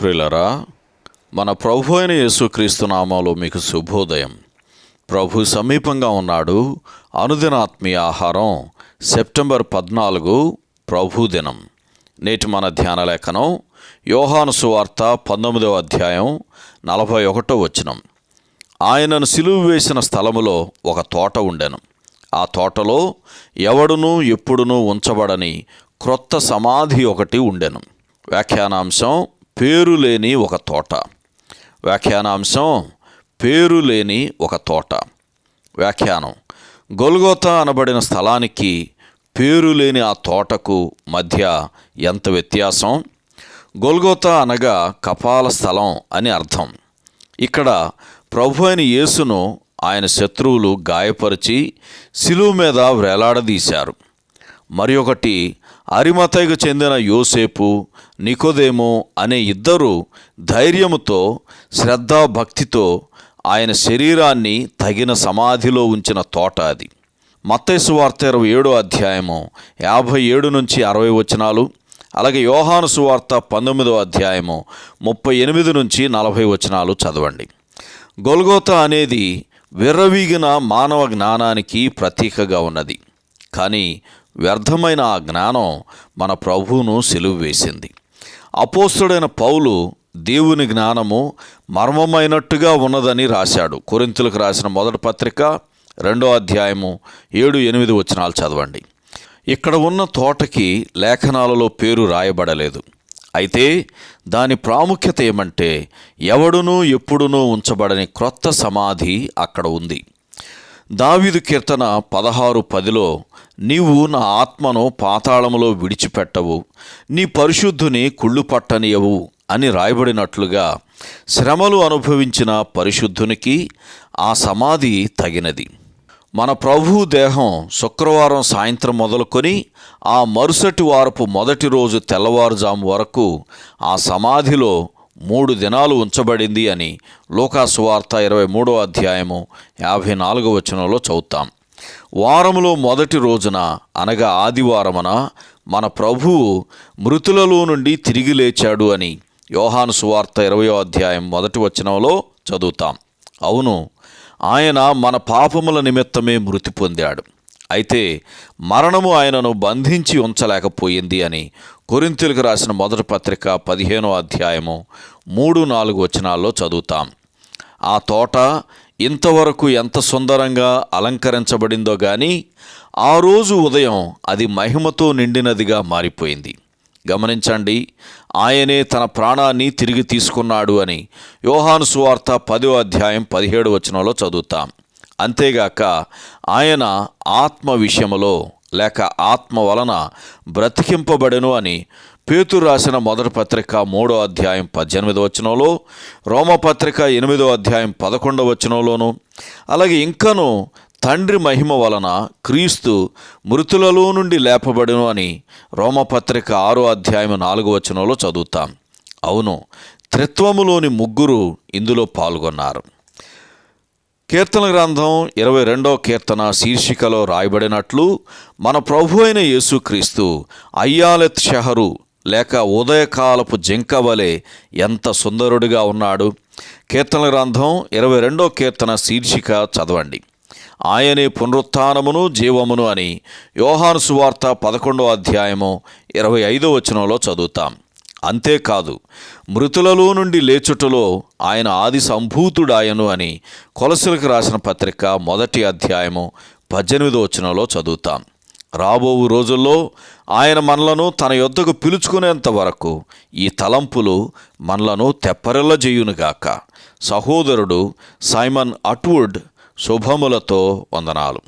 ప్రిలరా మన ప్రభు అయిన యేసుక్రీస్తు నామంలో మీకు శుభోదయం. ప్రభు సమీపంగా ఉన్నాడు. అనుదినాత్మీయ ఆహారం సెప్టెంబర్ పద్నాలుగు ప్రభు దినం. నేటి మన ధ్యాన లేఖనం యోహాను సువార్త పంతొమ్మిదవ అధ్యాయం నలభై ఒకటో వచనం. ఆయనను సిలువు వేసిన స్థలములో ఒక తోట ఉండెను. ఆ తోటలో ఎవడునూ ఎప్పుడునూ ఉంచబడని క్రొత్త సమాధి ఒకటి ఉండెను. వ్యాఖ్యానాంశం పేరు లేని ఒక తోట. వ్యాఖ్యానాంశం పేరు లేని ఒక తోట. వ్యాఖ్యానం గొల్గోత అనబడిన స్థలానికి పేరు లేని ఆ తోటకు మధ్య ఎంత వ్యత్యాసం? గొల్గోత అనగా కపాల స్థలం అని అర్థం. ఇక్కడ ప్రభు అయిన యేసును ఆయన శత్రువులు గాయపరిచి శిలువు మీద వేలాడదీశారు. మరి ఒకటి అరిమతైకు చెందిన యోసేపు నికోదేమో అనే ఇద్దరు ధైర్యముతో శ్రద్ధాభక్తితో ఆయన శరీరాన్ని తగిన సమాధిలో ఉంచిన తోట అది. మత్తైసు వార్త ఇరవై ఏడో అధ్యాయము యాభై ఏడు నుంచి అరవై వచనాలు అలాగే యోహాను సువార్త పంతొమ్మిదో అధ్యాయము ముప్పై ఎనిమిది నుంచి నలభై వచనాలు చదవండి. గొల్గోత అనేది విర్రవీగిన మానవ జ్ఞానానికి ప్రతీకగా ఉన్నది. కానీ వ్యర్థమైన ఆ జ్ఞానం మన ప్రభువును సెలువు వేసింది. అపోస్తుడైన పౌలు దేవుని జ్ఞానము మర్మమైనట్టుగా ఉన్నదని రాశాడు. కొరింతులకు రాసిన మొదటి పత్రిక రెండో అధ్యాయము ఏడు ఎనిమిది వచనాలు చదవండి. ఇక్కడ ఉన్న తోటకి లేఖనాలలో పేరు రాయబడలేదు. అయితే దాని ప్రాముఖ్యత ఏమంటే ఎవడునూ ఎప్పుడునూ ఉంచబడని క్రొత్త సమాధి అక్కడ ఉంది. దావీదు కీర్తన పదహారు పదిలో నీవు నా ఆత్మను పాతాళములో విడిచిపెట్టవు. నీ పరిశుద్ధుని కుళ్ళు పట్టనియవు అని రాయబడినట్లుగా శ్రమలు అనుభవించిన పరిశుద్ధునికి ఆ సమాధి తగినది. మన ప్రభు దేహం శుక్రవారం సాయంత్రం మొదలుకొని ఆ మరుసటి వారపు మొదటి రోజు తెల్లవారుజాము వరకు ఆ సమాధిలో మూడు దినాలు ఉంచబడింది అని లోకాసువార్త ఇరవై మూడో అధ్యాయము యాభై నాలుగో వచనంలో చదువుతాం. వారములో మొదటి రోజున అనగా ఆదివారమున మన ప్రభువు మృతులలో నుండి తిరిగి లేచాడు అని యోహాను సువార్త ఇరవయో అధ్యాయం మొదటి వచనంలో చదువుతాం. అవును ఆయన మన పాపముల నిమిత్తమే మృతి పొందాడు. అయితే మరణము ఆయనను బంధించి ఉంచలేకపోయింది అని కొరింతలకు రాసిన మొదటి పత్రిక పదిహేనో అధ్యాయము మూడు నాలుగు వచనాల్లో చదువుతాం. ఆ తోట ఇంతవరకు ఎంత సుందరంగా అలంకరించబడిందో గాని ఆ రోజు ఉదయం అది మహిమతో నిండినదిగా మారిపోయింది. గమనించండి ఆయనే తన ప్రాణాన్ని తిరిగి తీసుకున్నాడు అని యోహాను సువార్త పదో అధ్యాయం పదిహేడు వచనంలో చదువుతాం. అంతేగాక ఆయన ఆత్మ విషయములో లేక ఆత్మ వలన బ్రతికింపబడెను అని పేతురు రాసిన మొదటి పత్రిక మూడో అధ్యాయం పద్దెనిమిదో వచనంలో రోమపత్రిక ఎనిమిదో అధ్యాయం పదకొండవ వచనంలోను అలాగే ఇంకను తండ్రి మహిమ వలన క్రీస్తు మృతులలో నుండి లేపబడును అని రోమపత్రిక ఆరో అధ్యాయం నాలుగో వచనంలో చదువుతాం. అవును త్రిత్వములోని ముగ్గురు ఇందులో పాల్గొన్నారు. కీర్తన గ్రంథం ఇరవై రెండో కీర్తన శీర్షికలో రాయబడినట్లు మన ప్రభు అయిన యేసుక్రీస్తు అయ్యాలెత్ షహరు లేక ఉదయకాలపు జింక వలె ఎంత సుందరుడిగా ఉన్నాడు. కీర్తన గ్రంథం ఇరవై రెండో కీర్తన శీర్షిక చదవండి. ఆయనే పునరుత్నమును జీవమును అని యోహాను సువార్త పదకొండో అధ్యాయము ఇరవై ఐదో వచనంలో చదువుతాం. అంతేకాదు మృతులలో నుండి లేచుటలో ఆయన ఆది సంభూతుడాయను అని కొలసులకు రాసిన పత్రిక మొదటి అధ్యాయము పద్దెనిమిదో వచనంలో చదువుతాం. రాబోవు రోజుల్లో ఆయన మనలను తన యొద్దకు పిలుచుకునేంత వరకు ఈ తలంపులు మనలను తెప్పరిల్లజేయునుగాక సహోదరుడు సైమన్ అట్వుడ్ శుభములతో వందనాలు.